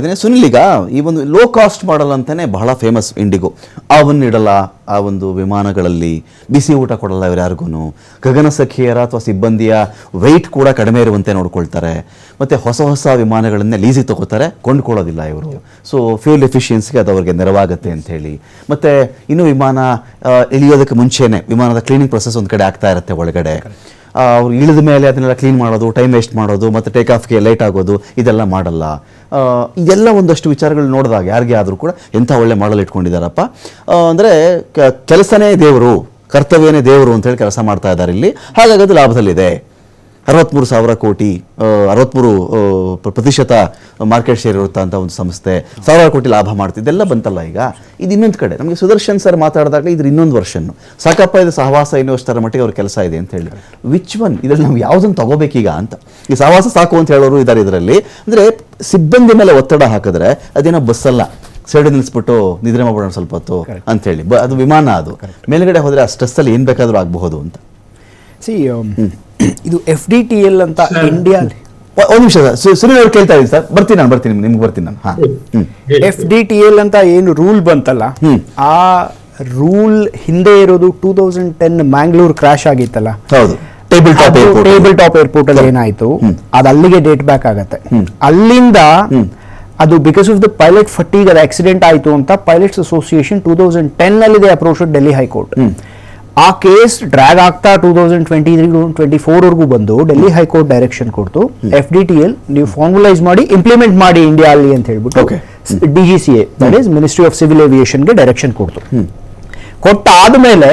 ಅದನ್ನೇ ಸುನಿಲ್ ಈ ಒಂದು ಲೋ ಕಾಸ್ಟ್ ಮಾಡಲ್ ಅಂತಾನೆ ಬಹಳ ಫೇಮಸ್ ಇಂಡಿಗೋ ಅವನ್ನಿಡಲ್ಲ ಆ ಒಂದು ವಿಮಾನಗಳಲ್ಲಿ ಬಿಸಿ ಊಟ ಕೊಡಲ್ಲ ಇವ್ರು ಯಾರಿಗೂ ಗಗನ ಸಖಿಯರ ಅಥವಾ ಸಿಬ್ಬಂದಿಯ ವೆಯ್ಟ್ ಕೂಡ ಕಡಿಮೆ ಇರುವಂತೆ ನೋಡ್ಕೊಳ್ತಾರೆ. ಮತ್ತೆ ಹೊಸ ಹೊಸ ವಿಮಾನಗಳನ್ನೇ ಲೀಸಿ ತಗೋತಾರೆ, ಕೊಂಡ್ಕೊಳ್ಳೋದಿಲ್ಲ ಇವರು. ಸೊ ಫ್ಯೂಲ್ ಎಫಿಷಿಯನ್ಸಿಗೆ ಅದು ಅವ್ರಿಗೆ ನೆರವಾಗುತ್ತೆ ಅಂತ ಹೇಳಿ ಮತ್ತೆ ಇನ್ನು ವಿಮಾನ ಇಳಿಯೋದಕ್ಕೆ ಮುಂಚೆನೆ ವಿಮಾನದ ಕ್ಲೀನಿಂಗ್ ಪ್ರೊಸೆಸ್ ಒಂದು ಕಡೆ ಆಗ್ತಾ ಇರುತ್ತೆ ಒಳಗಡೆ. ಅವ್ರು ಇಳಿದ ಮೇಲೆ ಅದನ್ನೆಲ್ಲ ಕ್ಲೀನ್ ಮಾಡೋದು ಟೈಮ್ ವೇಸ್ಟ್ ಮಾಡೋದು, ಮತ್ತು ಟೇಕ್ ಆಫ್ಗೆ ಲೇಟ್ ಆಗೋದು, ಇದೆಲ್ಲ ಮಾಡಲ್ಲ. ಇದೆಲ್ಲ ಒಂದಷ್ಟು ವಿಚಾರಗಳು ನೋಡಿದಾಗ ಯಾರಿಗೆ ಆದರೂ ಕೂಡ ಎಂಥ ಒಳ್ಳೆ ಮಾಡಲ್ ಇಟ್ಕೊಂಡಿದ್ದಾರಪ್ಪ ಅಂದರೆ ಕೆಲಸನೇ ದೇವರು, ಕರ್ತವ್ಯನೇ ದೇವರು ಅಂತ ಹೇಳಿ ಕೆಲಸ ಮಾಡ್ತಾ ಇದ್ದಾರೆ ಇಲ್ಲಿ. ಹಾಗಾಗಿ ಅದು ಲಾಭದಲ್ಲಿದೆ. ಅರವತ್ತ್ಮೂರು ಸಾವಿರ ಕೋಟಿ ಅರವತ್ಮೂರು ಅರವತ್ತ್ಮೂರು ಪ್ರತಿಶತ ಮಾರ್ಕೆಟ್ ಶೇರ್ ಇರುತ್ತಂಥ ಒಂದು ಸಂಸ್ಥೆ ಸಾವಿರಾರು ಕೋಟಿ ಲಾಭ ಮಾಡ್ತಿದೆ. ಇದೆಲ್ಲ ಬಂತಲ್ಲ ಈಗ? ಇದು ಇನ್ನೊಂದು ಕಡೆ. ನಮಗೆ ಸುದರ್ಶನ್ ಸರ್ ಮಾತಾಡಿದಾಗ ಇದ್ರ ಇನ್ನೊಂದು ವರ್ಷನ್ನು. ಸಾಕಪ್ಪ ಇದು ಸಹವಾಸ ಇನ್ನೋಷ್ಟರ ಮಟ್ಟಿಗೆ ಅವ್ರ ಕೆಲಸ ಇದೆ ಅಂತ ಹೇಳಿ ವಿಚ್ ಒನ್ ಇದರಲ್ಲಿ ನಾವು ಯಾವುದನ್ನು ತಗೋಬೇಕೀಗ ಅಂತ? ಈ ಸಹವಾಸ ಸಾಕು ಅಂತ ಹೇಳೋರು ಇದ್ದಾರೆ ಇದರಲ್ಲಿ. ಅಂದರೆ ಸಿಬ್ಬಂದಿ ಮೇಲೆ ಒತ್ತಡ ಹಾಕಿದ್ರೆ ಅದೇನೋ ಬಸ್ಸಲ್ಲ. ಸೈಡ್ ನಿಲ್ಲಿಸ್ಬಿಟ್ಟು ನಿದ್ರೆ ಮಾಡೋಣ ಸ್ವಲ್ಪ ಹೊತ್ತು ಅಂತ ಹೇಳಿ. ಬ ಅದು ವಿಮಾನ ಅದು. ಮೇಲ್ಗಡೆ ಹೋದರೆ ಆ ಸ್ಟ್ರೆಸ್ಸಲ್ಲಿ ಏನು ಬೇಕಾದರೂ ಆಗಬಹುದು ಅಂತ. ಸಿ ಇದು ಎಫ್ ಡಿ ಟಿ ಎಲ್ ಅಂತ ಇಂಡಿಯಾ ಒಂದು ನಿಮಿಷ ಸರ್. ಸುನಿಲ್ ಅವ್ರು ಕೇಳ್ತಾ ಇದ್ದೀನಿ ಸರ್. ಬರ್ತೀನಿ ನಾನು ಬರ್ತೀನಿ ನಿಮ್ಗೆ ಬರ್ತೀನಿ ನಾನು. ಹಾಂ. ಎಫ್ ಡಿ ಟಿ ಎಲ್ ಅಂತ ಏನು ರೂಲ್ ಬಂತಲ್ಲ ಆ ರೂಲ್ ಹಿಂದೆ ಇರೋದು two thousand ten Mangalore crash ಆಗಿತ್ತಲ್ಲ. ಹೌದು. Table top airport table top airport ಅಲ್ಲಿ ಏನಾಯ್ತು ಅದು ಅಲ್ಲಿಗೆ ಡೇಟ್ ಬ್ಯಾಕ್ ಆಗತ್ತೆ. ಅಲ್ಲಿಂದ ಅದು ಬಿಕಾಸ್ ಆಫ್ ದ ಪೈಲಟ್ ಫಟ್ಟಿಗೆ ಅದು ಆಕ್ಸಿಡೆಂಟ್ ಆಯ್ತು ಅಂತ pilots association two thousand ten ಅಲ್ಲಿ ಅಪ್ರೋಚ್ ಡೆಲ್ಲಿ ಹೈಕೋರ್ಟ್ ಆ ಕೇಸ್ ಡ್ರ್ಯಾಗ್ ಆಗ್ತಾ two thousand twenty three twenty four ವರ್ಗೂ ಬಂದು ಡೆಲ್ಲಿ ಹೈಕೋರ್ಟ್ ಡೈರೆಕ್ಷನ್ ಕೊಡ್ತು. ಎಫ್ ಡಿ ಟಿ ಎಲ್ ನೀವು ಫಾರ್ಮುಲೈಸ್ ಮಾಡಿ ಇಂಪ್ಲಿಮೆಂಟ್ ಮಾಡಿ ಇಂಡಿಯಾ ಅಲ್ಲಿ ಅಂತ ಹೇಳ್ಬಿಟ್ಟು. D G C A that is ministry of civil ಏವಿಯೇಷನ್ಗೆ direction ಕೊಡ್ತು. ಕೊಟ್ಟಾದ್ಮೇಲೆ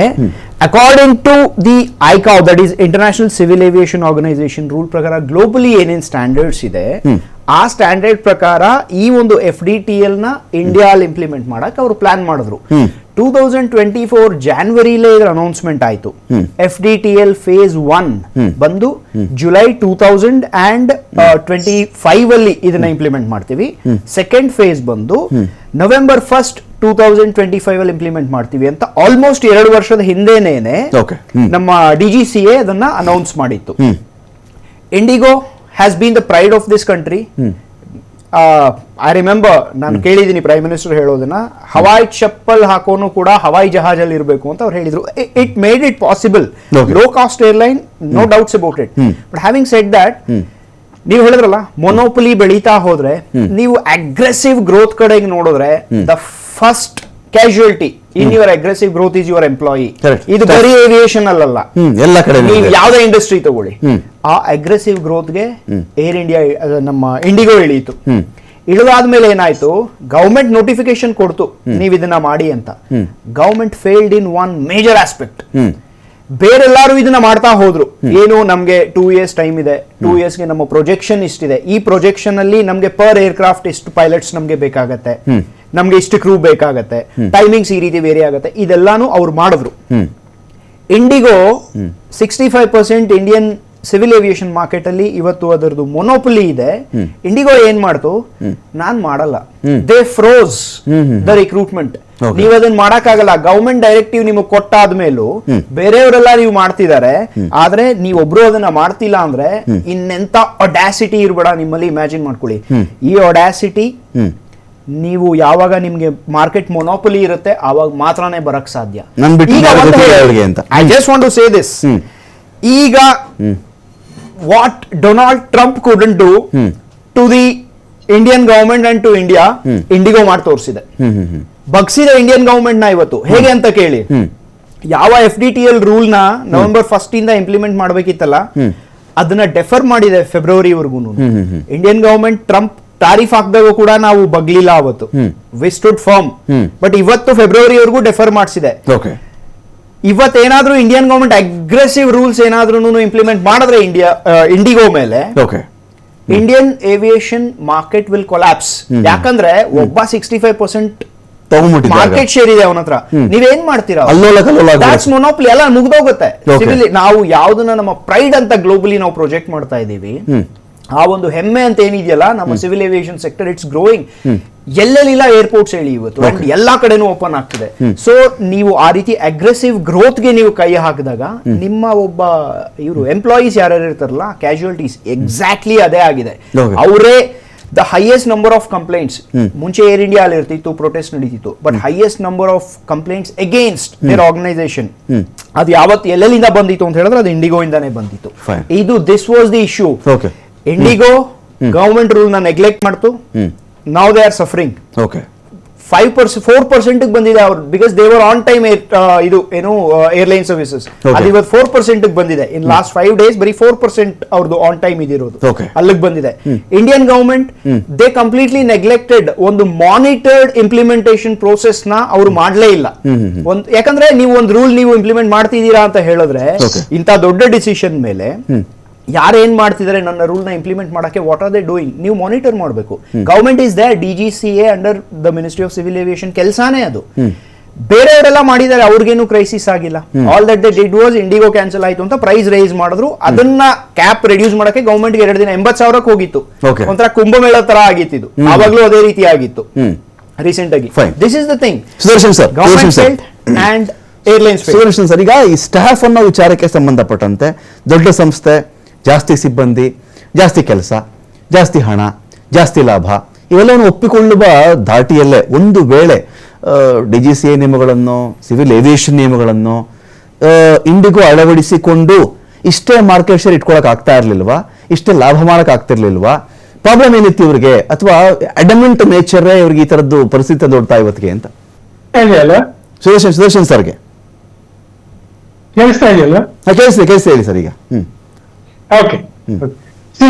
according to the ICAO that is international civil aviation organisation rule ಪ್ರಕಾರ ಗ್ಲೋಬಲಿ ಏನೇನು ಸ್ಟ್ಯಾಂಡರ್ಡ್ಸ್ ಇದೆ ಆ ಸ್ಟ್ಯಾಂಡರ್ಡ್ ಪ್ರಕಾರ ಈ ಒಂದು ಎಫ್ ಡಿ ಟಿ ಎಲ್ನ ಇಂಡಿಯಾದಲ್ಲಿ ಇಂಪ್ಲಿಮೆಂಟ್ ಮಾಡಕ್ ಅವರು ಪ್ಲಾನ್ ಮಾಡಿದ್ರು. ಟೂ ತೌಸಂಡ್ ಟ್ವೆಂಟಿ ಫೋರ್ ಜಾನ್ವರಿಲೇ ಇದ್ರ ಅನೌನ್ಸ್ಮೆಂಟ್ ಆಯ್ತು. F D T L phase one ಬಂದು July two thousand and twenty five ಅಲ್ಲಿ ಇದನ್ನ ಇಂಪ್ಲಿಮೆಂಟ್ ಮಾಡ್ತೀವಿ. ಸೆಕೆಂಡ್ ಫೇಸ್ ಬಂದು November first two thousand twenty five ಅಲ್ಲಿ ಇಂಪ್ಲಿಮೆಂಟ್ ಮಾಡ್ತೀವಿ ಅಂತ ಆಲ್ಮೋಸ್ಟ್ ಎರಡು ವರ್ಷದ ಹಿಂದೆನೇನೆ. ನಮ್ಮ ಡಿ ಜಿ ಸಿ ಎ ಅದನ್ನ ಅನೌನ್ಸ್ ಮಾಡಿತ್ತು. IndiGo has been the pride of this country I remember ನಾನು ಕೇಳಿದ್ದೀನಿ ಪ್ರೈಮ್ ಮಿನಿಸ್ಟರ್ ಹೇಳೋದನ್ನ. ಹವಾಯಿ ಚಪ್ಪಲ್ ಹಾಕೋನು ಕೂಡ ಹವಾಯಿ ಜಹಾಜಲ್ಲಿ ಇರಬೇಕು ಅಂತ ಅವ್ರು ಹೇಳಿದ್ರು. It made it possible. Low cost airline no doubts about it but having set that ನೀವು ಹೇಳಿದ್ರಲ್ಲ ಮೊನೋಪಲಿ ಬೆಳೀತಾ ಹೋದ್ರೆ ನೀವು ಅಗ್ರೆಸಿವ್ ಗ್ರೋತ್ ಕಡೆಗೆ ನೋಡಿದ್ರೆ the first casualty in your aggressive growth is your employee ಇದು ಬರೀ ಏವಿಯೇಷನ್ ಅಲ್ಲಲ್ಲ. ಎಲ್ಲ ಕಡೆ ನೀವು ಯಾವ್ದೇ ಇಂಡಸ್ಟ್ರಿ ತಗೊಳ್ಳಿ. ಆ ಅಗ್ರೆಸಿವ್ ಗ್ರೋತ್ಗೆ ಏರ್ ಇಂಡಿಯಾ ನಮ್ಮ ಇಂಡಿಗೋ ಇಳಿಯಿತು. ಇಳಿದಾದ್ಮೇಲೆ ಏನಾಯ್ತು? ಗೌರ್ಮೆಂಟ್ ನೋಟಿಫಿಕೇಶನ್ ಕೊಡ್ತು. ನೀವು ಇದನ್ನ ಮಾಡಿ ಅಂತ. Government failed in one major aspect ಬೇರೆಲ್ಲಾರು ಇದನ್ನ ಮಾಡ್ತಾ ಹೋದ್ರು. ಏನು ನಮ್ಗೆ ಟೂ ಇಯರ್ಸ್ ಟೈಮ್ ಇದೆ. ಟೂ ಗೆ ನಮ್ಮ ಪ್ರೊಜೆಕ್ಷನ್ ಇಷ್ಟಿದೆ. ಈ ಪ್ರೊಜೆಕ್ಷನ್ ಅಲ್ಲಿ ನಮ್ಗೆ ಪರ್ ಏರ್ಕ್ರಾಫ್ಟ್ ಇಷ್ಟು ಪೈಲಟ್ಸ್ ನಮ್ಗೆ ಬೇಕಾಗತ್ತೆ? ನಮ್ಗೆ ಇಷ್ಟು ಕ್ರೂ ಬೇಕಾಗತ್ತೆ. ಟೈಮಿಂಗ್ಸ್ ಈ ರೀತಿ ವೇರಿ ಆಗುತ್ತೆ. ಇದೆಲ್ಲಾನು ಅವ್ರು ಮಾಡಿದ್ರು. IndiGo sixty five percent Indian civil aviation market ಅಲ್ಲಿ ಇವತ್ತು ಅದರದ್ದು ಮೊನೋಪಲಿ ಇದೆ. ಇಂಡಿಗೋ ಏನ್ ಮಾಡ್ತು? ನಾನ್ ಮಾಡಲ್ಲ. They froze the recruitment. ನೀವು ಅದನ್ನ ಮಾಡಕ್ಕಾಗಲ್ಲ. ಗವರ್ಮೆಂಟ್ ಡೈರೆಕ್ಟಿವ್ ನಿಮಗೆ ಕೊಟ್ಟಾದ್ಮೇಲೂ ಬೇರೆಯವರೆಲ್ಲ ನೀವು ಮಾಡ್ತಿದ್ದಾರೆ. ಆದ್ರೆ ನೀವೊಬ್ರು ಅದನ್ನ ಮಾಡ್ತಿಲ್ಲ ಅಂದ್ರೆ ಇನ್ನೆಂತ ಒಡ್ಯಾಸಿಟಿ ಇರ್ಬೇಡ ನಿಮ್ಮಲ್ಲಿ ಇಮ್ಯಾಜಿನ್ ಮಾಡ್ಕೊಳ್ಳಿ. ಈ ಒಡ್ಯಾಸಿಟಿ ನೀವು ಯಾವಾಗ ನಿಮ್ಗೆ ಮಾರ್ಕೆಟ್ ಮೊನೋಪಲಿ ಇರುತ್ತೆ ಆವಾಗ ಮಾತ್ರನೇ ಬರಕ್ ಸಾಧ್ಯ. ನನ್ ಬಿಟ್ಟು ಈಗ what Donald Trump couldn't do to the Indian government and to India IndiGo ಮಾಡಿ ತೋರಿಸಿದೆ. ಬಗ್ಸಿದೆ ಇಂಡಿಯನ್ ಗವರ್ಮೆಂಟ್ನ ಇವತ್ತು. ಹೇಗೆ ಅಂತ ಕೇಳಿ. ಯಾವ ಎಫ್ ಡಿ ಟಿ ಎಲ್ ರೂಲ್ನ ನವೆಂಬರ್ ಫಸ್ಟ್ ಇಂದ ಇಂಪ್ಲಿಮೆಂಟ್ ಮಾಡಬೇಕಿತ್ತಲ್ಲ ಅದನ್ನ ಡೆಫರ್ ಮಾಡಿದೆ ಫೆಬ್ರವರಿವರೆಗೂ ಇಂಡಿಯನ್ ಗವರ್ಮೆಂಟ್ ಟ್ರಂಪ್ ತಾರೀಫ್ ಹಾಕಿದಾಗ ಕೂಡ ನಾವು ಬಗ್ಲಿಲ್ಲ ಅವತ್ತು. We stood firm. ಬಟ್ ಇವತ್ತು ಫೆಬ್ರವರಿವರೆಗೂ ಡೆಫರ್ ಮಾಡಿಸಿದೆ. ಓಕೆ ಇವತ್ತೇನಾದ್ರೂ ಇಂಡಿಯನ್ ಗವರ್ಮೆಂಟ್ ಅಗ್ರೆಸಿವ್ ರೂಲ್ಸ್ ಏನಾದ್ರೂ ಇಂಪ್ಲಿಮೆಂಟ್ ಮಾಡಿದ್ರೆ ಇಂಡಿಯಾ ಇಂಡಿಗೋ ಮೇಲೆ okay Indian aviation market will collapse ಯಾಕಂದ್ರೆ ಒಬ್ಬ sixty five percent market share ಇದೆ ಅವನ ಹತ್ರ ನೀವೇನ್ ಮಾಡ್ತೀರಾ ಮೊನೋಪ್ಲಿ ಎಲ್ಲ ಮುಗ್ದೋಗುತ್ತೆ. ನಾವು ಯಾವ್ದನ್ನ ನಮ್ಮ ಪ್ರೈಡ್ ಅಂತ ಗ್ಲೋಬಲಿ ನಾವು ಪ್ರೊಜೆಕ್ಟ್ ಮಾಡ್ತಾ ಇದೀವಿ ಆ ಒಂದು ಹೆಮ್ಮೆ ಅಂತ ಏನಿದೆಯಲ್ಲ ನಮ್ಮ civil aviation sector it's growing ಎಲ್ಲೆಲ್ಲಿಲ್ಲ airports ಹೇಳಿ ಇವತ್ತು? ಎಲ್ಲಾ ಕಡೆನೂ ಓಪನ್ ಆಗ್ತಿದೆ. ಸೊ ನೀವು ಆ ರೀತಿ ಅಗ್ರೆಸಿವ್ಗೆ ನೀವು ಕೈ ಹಾಕಿದಾಗ ನಿಮ್ಮ ಒಬ್ಬ ಇವರು ಎಂಪ್ಲಾಯೀಸ್ ಯಾರ್ಯಾರು ಇರ್ತಾರಲ್ಲ ಕ್ಯಾಶುಯಾಲಿಟೀಸ್ ಎಕ್ಸಾಕ್ಟ್ಲಿ ಅದೇ ಆಗಿದೆ. ಅವರೇ the highest number of complaints ಮುಂಚೆ ಏರ್ ಇಂಡಿಯಾ ಅಲ್ಲಿ ಇರ್ತಿತ್ತು ಪ್ರೊಟೆಸ್ಟ್ ನಡೀತಿತ್ತು. But highest number of complaints against their organisation ಅದು ಯಾವತ್ತು ಎಲ್ಲೆಲ್ಲಿಂದ ಬಂದಿತ್ತು ಅಂತ ಹೇಳಿದ್ರೆ ಅದು ಇಂಡಿಗೋ ಇಂದಾನೆ ಬಂದಿತ್ತು. ಇದು this was the issue. IndiGo government ರೂಲ್ನ neglect ಮಾಡ್ತು. ನಾವು they are suffering okay five percent four percent ಬಂದಿದೆ ಅವ್ರು ಬಿಕಾಸ್ ದೇವರ್ ಆನ್ ಟೈಮ್ ಇದು ಏನು ಏರ್ಲೈನ್ ಸರ್ವಿಸಸ್. ಅದು ಇವತ್ತು ಫೋರ್ ಪರ್ಸೆಂಟ್ ಬಂದಿದೆ. ಇನ್ ಲಾಸ್ಟ್ ಫೈವ್ ಡೇಸ್ ಬರೀ ಫೋರ್ ಪರ್ಸೆಂಟ್ ಅವ್ರದ್ದು ಆನ್ ಟೈಮ್ ಇದಿರೋದು. ಅಲ್ಲಿಗೆ ಬಂದಿದೆ. Indian government they completely neglected ಒಂದು ಮಾನಿಟರ್ಡ್ ಇಂಪ್ಲಿಮೆಂಟೇಷನ್ ಪ್ರೋಸೆಸ್ನ ಅವ್ರು ಮಾಡ್ಲೇ ಇಲ್ಲ. ಒಂದು ಯಾಕಂದ್ರೆ ನೀವು ಒಂದು ರೂಲ್ ನೀವು ಇಂಪ್ಲಿಮೆಂಟ್ ಮಾಡ್ತಿದ್ದೀರಾ ಅಂತ ಹೇಳಿದ್ರೆ. ಇಂಥ ದೊಡ್ಡ ಡಿಸಿಷನ್ ಮೇಲೆ ಯಾರು ಏನ್ ಮಾಡ್ತಿದ್ದಾರೆ ನನ್ನ ರೂಲ್ನ ಇಂಪ್ಲಿಮೆಂಟ್ ಮಾಡಕ್ಕೆ ವಾಟ್ ಆರ್ ದೇ ಡೂಯಿಂಗ್ ನೀವು ಮಾನಿಟರ್ ಮಾಡಬೇಕು. Government is they D G C A under the ministry of civil aviation ಕೆಲಸಾನೇ ಅದು. ಬೇರೆಯವರೆಲ್ಲ ಮಾಡಿದ್ದಾರೆ ಅವ್ರಿಗೇನು ಕ್ರೈಸಿಸ್ ಆಗಿಲ್ಲ. All that they did was IndiGo cancel ಆಯಿತು ಅಂತ ಪ್ರೈಸ್ ರೈಸ್ ಮಾಡಿದ್ರು. ಅದನ್ನ ಕ್ಯಾಪ್ ರೆಡ್ಯೂಸ್ ಮಾಡಕ್ಕೆ ಗೌರ್ಮೆಂಟ್ಗೆ ಎರಡು ದಿನ ಎಂಬತ್ ಸಾವಿರಕ್ಕೆ ಹೋಗಿತ್ತು. ಒಂಥರ ಕುಂಭಮೇಳ ತರ ಆಗಿತ್ತು ಇದು ಆವಾಗ್ಲೂ ಅದೇ ರೀತಿ ಆಗಿತ್ತು. ರೀಸೆಂಟ್ ಆಗಿ. This is the thing Sudarshan sir government and airlines Sudarshan sir ಈಗ ಈ ಸ್ಟಾಫ್ ಅನ್ನೋ ವಿಚಾರಕ್ಕೆ ಸಂಬಂಧಪಟ್ಟಂತೆ ದೊಡ್ಡ ಸಂಸ್ಥೆ ಜಾಸ್ತಿ ಸಿಬ್ಬಂದಿ ಜಾಸ್ತಿ ಕೆಲಸ ಜಾಸ್ತಿ ಹಣ ಜಾಸ್ತಿ ಲಾಭ ಇವೆಲ್ಲವನ್ನು ಒಪ್ಪಿಕೊಳ್ಳುವ ಧಾಟಿಯಲ್ಲೇ ಒಂದು ವೇಳೆ ಡಿ ಜಿ ಸಿ ಎ ನಿಯಮಗಳನ್ನು ಸಿವಿಲ್ ಏವಿಯೇಷನ್ ನಿಯಮಗಳನ್ನು ಇಂಡಿಗೋ ಅಳವಡಿಸಿಕೊಂಡು ಇಷ್ಟೇ ಮಾರ್ಕೆಟ್ ಶೇರ್ ಇಟ್ಕೊಳಕ್ ಆಗ್ತಾ ಇರ್ಲಿಲ್ವಾ ಇಷ್ಟೇ ಲಾಭ ಮಾಡಕ್ ಆಗ್ತಿರ್ಲಿಲ್ವಾ ಪ್ರಾಬ್ಲಮ್ ಏನಿತ್ತು ಇವರಿಗೆ ಅಥವಾ ಅಡಮೆಂಟ್ ನೇಚರೇ ಇವ್ರಿಗೆ ಈ ತರದ್ದು ಪರಿಸ್ಥಿತಿ ದೊಡ್ತಾ ಇವತ್ತಿಗೆ ಅಂತ? ಸುದರ್ಶನ್ ಸುದರ್ಶನ್ ಸರ್ಗೆ. ಕೇಳಿಸ್ತಾ ಇದೆಯಲ್ಲ? ಕೇಳಿಸ್ತೀವಿ ಕೇಳಿಸ್ತಾ ಹೇಳಿ ಸರ್ ಈಗ. ಹ್ಮ್ ಓಕೆ ಸಿ